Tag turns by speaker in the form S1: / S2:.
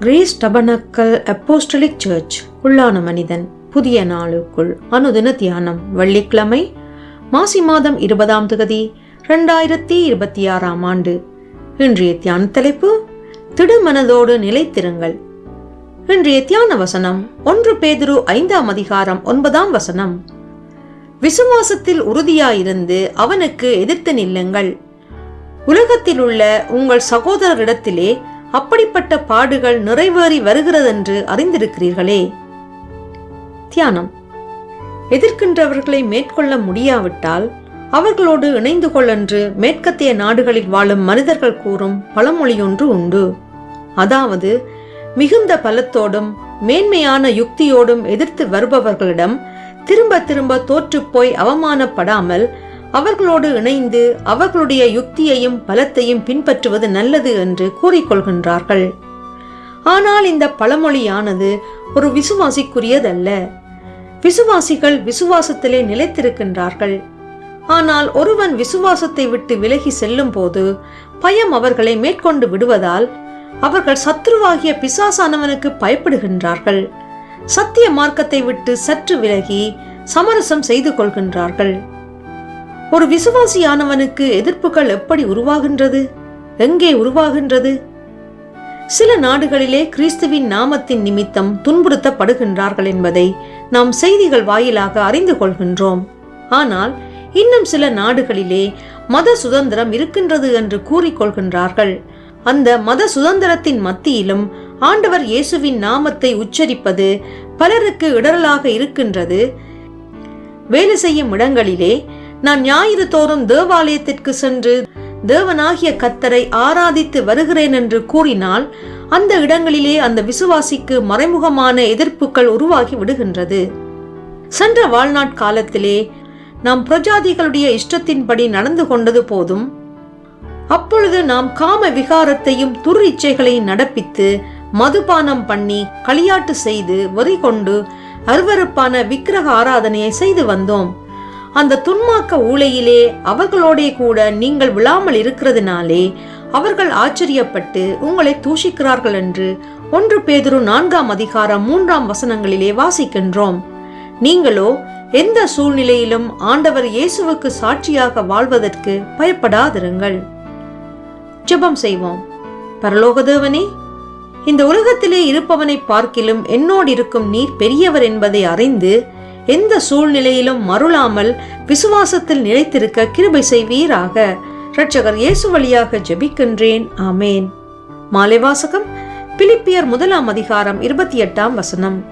S1: Grace tabernacle apostolic search உள்ளான மனிதன் புதிய நாளுக்குள் அனுதின தியானம் வெள்ளிக்கிழமை மாசி மாதம் இருபதாம் தொகுதி ரெண்டாயிரத்தி இருபத்தி ஆறாம் ஆண்டு. இன்றைய தியான தலைப்பு திடுமனதோடு நிலைத்திருங்கள். இன்றைய தியான வசனம் ஒன்று பேதுரு ஐந்தாம் அதிகாரம் ஒன்பதாம் வசனம். விசுவாசத்தில் உறுதியாயிருந்து அவனுக்கு எதிர்த்து நில்லுங்கள். உலகத்தில் உள்ள உங்கள் சகோதரரிடத்திலே அப்படிப்பட்ட பாடுகள் நிறைவேறி வருகிறதென்று அறிந்திருக்கிறீர்களே. தியானம். எதிர்க்கின்றவர்களை மேற்கொள்ள முடியாவிட்டால் அவர்களோடு இணைந்து கொள்ளென்று மேற்கத்திய நாடுகளில் வாழும் மனிதர்கள் கூறும் பழமொழியொன்று உண்டு. அதாவது மிகுந்த பலத்தோடும் மேன்மையான யுக்தியோடும் எதிர்த்து வருபவர்களிடம் திரும்ப திரும்ப தோற்றுப்போய் அவமானப்படாமல் அவர்களோடு இணைந்து அவர்களுடைய யுக்தியையும் பலத்தையும் பின்பற்றுவது நல்லது என்று கூறிக்கொள்கின்றார்கள். ஆனால் இந்த பழமொழியானது ஒரு விசுவாசிக்குரியதல்ல. விசுவாசிகள் விசுவாசத்திலே நிலைத்திருக்கின்றார்கள். ஆனால் ஒருவன் விசுவாசத்தை விட்டு விலகி செல்லும் போது பயம் அவர்களை மேற்கொண்டு விடுவதால் அவர்கள் சத்ருவாகிய பிசாசானவனுக்கு பயப்படுகின்றார்கள். சத்திய மார்க்கத்தை விட்டு சற்று விலகி சமரசம் செய்து கொள்கின்றார்கள். ஒரு விசுவாசியானவனுக்கு எதிர்ப்புகள் எப்படி உருவாகின்றது? எங்கே உருவாகின்றது? சில நாடுகளிலே கிறிஸ்துவின் நாமத்தின் நிமித்தம் துன்புறுத்தப்படுகின்றார்கள் என்பதை நாம் செய்திகள் வாயிலாக அறிந்து கொள்கின்றோம். ஆனால் இன்னும் சில நாடுகளிலே மத சுதந்திரம் இருக்கின்றது என்று கூறிக்கொள்கின்றார்கள் அந்த மத சுதந்திரத்தின் மத்தியிலும் ஆண்டவர் இயேசுவின் நாமத்தை உச்சரிப்பது பலருக்கு இடரலாக இருக்கின்றது. வேலை செய்யும் இடங்களிலே நான் ஞாயிறு தோறும் தேவாலயத்திற்கு சென்று தேவனாகிய கத்தரை ஆராதித்து வருகிறேன் என்று கூறினால் அந்த இடங்களிலே அந்த விசுவாசிக்கு மறைமுகமான எதிர்ப்புகள் உருவாகி விடுகின்றது. சென்ற வாழ்நாட் காலத்திலே நாம் பிரஜாதிகளுடைய இஷ்டத்தின்படி நடந்து கொண்டது போதும் அப்பொழுது நாம் காம விகாரத்தையும் துரிச்சைகளையும் நடப்பித்து மதுபானம் பண்ணி களியாட்டு செய்து வெறி கொண்டு அருவருப்பான விக்கிரக ஆராதனையை செய்து வந்தோம். அந்த துன்மாக்க ஊழையிலே அவர்களோடே கூட நீங்கள் விழாமல் இருக்கிறதுனாலே அவர்கள் ஆச்சரியப்பட்டு உங்களை தூஷிக்கிறார்கள் என்று ஒன்று பேதுரு நான்காம் அதிகாரம் மூன்றாம் வசனங்களிலே வாசிக்கின்றோம். நீங்களோ எந்த சூழ்நிலையிலும் ஆண்டவர் இயேசுவுக்கு சாட்சியாக வாழ்வதற்கு பயப்படாதிருங்கள். ஜெபம் செய்வோம். பரலோகதேவனே இந்த உலகத்திலே இருப்பவனை பார்க்கிலும் என்னோடு இருக்கும் நீர் பெரியவர் என்பதை அறிந்து எந்த சூழ்நிலையிலும் மருளாமல் விசுவாசத்தில் நிலைத்திருக்க கிருபை செய்வீராக. இரட்சகர் இயேசு வழியாக ஜெபிக்கின்றேன். ஆமேன். மாலை வாசகம் பிலிப்பியர் முதலாம் அதிகாரம் இருபத்தி எட்டாம் வசனம்.